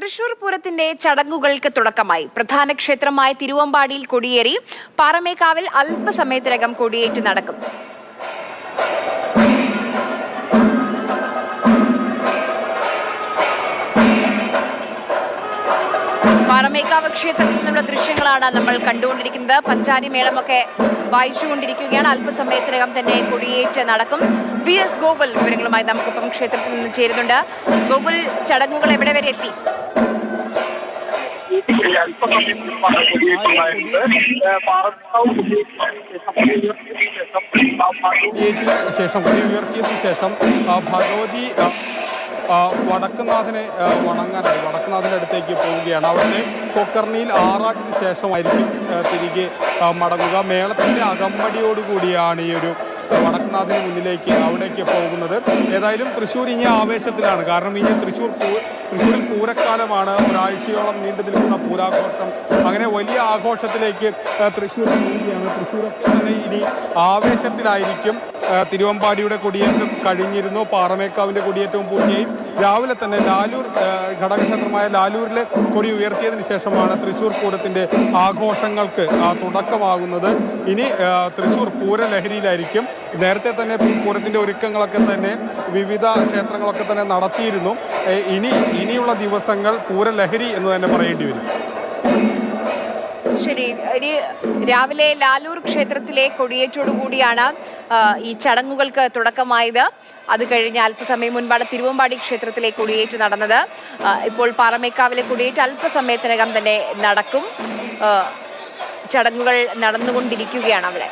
തൃശൂർ പൂരത്തിന്റെ ചടങ്ങുകൾക്ക് തുടക്കമായി. പ്രധാന ക്ഷേത്രമായ തിരുവമ്പാടിയിൽ കൊടിയേറി പാറമേക്കാവിൽ അല്പസമയത്തിനകം കൊടിയേറ്റ് നടക്കും. പാറമേക്കാവ് ക്ഷേത്രത്തിൽ നിന്നുള്ള ദൃശ്യങ്ങളാണ് നമ്മൾ കണ്ടുകൊണ്ടിരിക്കുന്നത്. പഞ്ചാരി മേളമൊക്കെ വായിച്ചുകൊണ്ടിരിക്കുകയാണ്. അല്പസമയത്തിനകം തന്നെ കൊടിയേറ്റ് നടക്കും. പി എസ് ഗോകുൽ വിവരങ്ങളുമായി നമുക്കിപ്പം ക്ഷേത്രത്തിൽ നിന്ന് ചേരുന്നുണ്ട്. ഗോകുൽ ചടങ്ങുകൾ എവിടെ വരെ എത്തി? ശേഷം കൊടി ഉയർത്തിയതിനു ശേഷം ഭഗവതി വടക്കുനാഥനെ വണങ്ങാനായി വടക്കുനാഥന്റെ അടുത്തേക്ക് പോവുകയാണ്. അവിടുത്തെ കൊക്കർണിയിൽ ആറാട്ടിന് ശേഷമായിരിക്കും തിരികെ മടങ്ങുക. മേളത്തിന്റെ അകമ്പടിയോടുകൂടിയാണ് ഈ ഒരു വടക്കുനാഥിന് മുന്നിലേക്ക് അവിടേക്ക് പോകുന്നത്. ഏതായാലും തൃശ്ശൂർ ഇനി ആവേശത്തിലാണ്. കാരണം ഇനി തൃശ്ശൂർ പൂ തൃശ്ശൂരിൽ പൂരക്കാലമാണ്. ഒരാഴ്ചയോളം നീണ്ടു നിൽക്കുന്ന പൂരാഘോഷം. അങ്ങനെ വലിയ ആഘോഷത്തിലേക്ക് തൃശ്ശൂർ നീങ്ങുകയാണ്. തന്നെ ഇനി ആവേശത്തിലായിരിക്കും. തിരുവമ്പാടിയുടെ കൊടിയേറ്റം കഴിഞ്ഞിരുന്നു. പാറമേക്കാവിന്റെ കൊടിയേറ്റവും പൂർത്തിയായി. രാവിലെ തന്നെ ലാലൂർ ഘടകക്ഷേത്രമായ ലാലൂരിലെ കൊടി ഉയർത്തിയതിന് ശേഷമാണ് തൃശ്ശൂർ പൂരത്തിന്റെ ആഘോഷങ്ങൾക്ക് തുടക്കമാകുന്നത്. ഇനി തൃശ്ശൂർ പൂരലഹരിയിലായിരിക്കും. നേരത്തെ തന്നെ പൂരത്തിന്റെ ഒരുക്കങ്ങളൊക്കെ തന്നെ വിവിധ ക്ഷേത്രങ്ങളൊക്കെ തന്നെ നടത്തിയിരുന്നു. ഇനി ഇനിയുള്ള ദിവസങ്ങൾ പൂരലഹരി എന്ന് തന്നെ പറയേണ്ടി വരും. ശരി. ഇനി രാവിലെ ലാലൂർ ക്ഷേത്രത്തിലെ കൊടിയേറ്റോടു കൂടിയാണ് ആ, ഈ ചടങ്ങുകൾക്ക് തുടക്കമായത്. അത് കഴിഞ്ഞ് അല്പസമയം മുൻപാണ് തിരുവമ്പാടി ക്ഷേത്രത്തിലെ കൊടിയേറ്റ് നടന്നത്. ഇപ്പോൾ പാറമേക്കാവിലെ കൊടിയേറ്റ് അല്പസമയത്തിനകം തന്നെ നടക്കും. ചടങ്ങുകൾ നടന്നുകൊണ്ടിരിക്കുകയാണ് അവിടെ.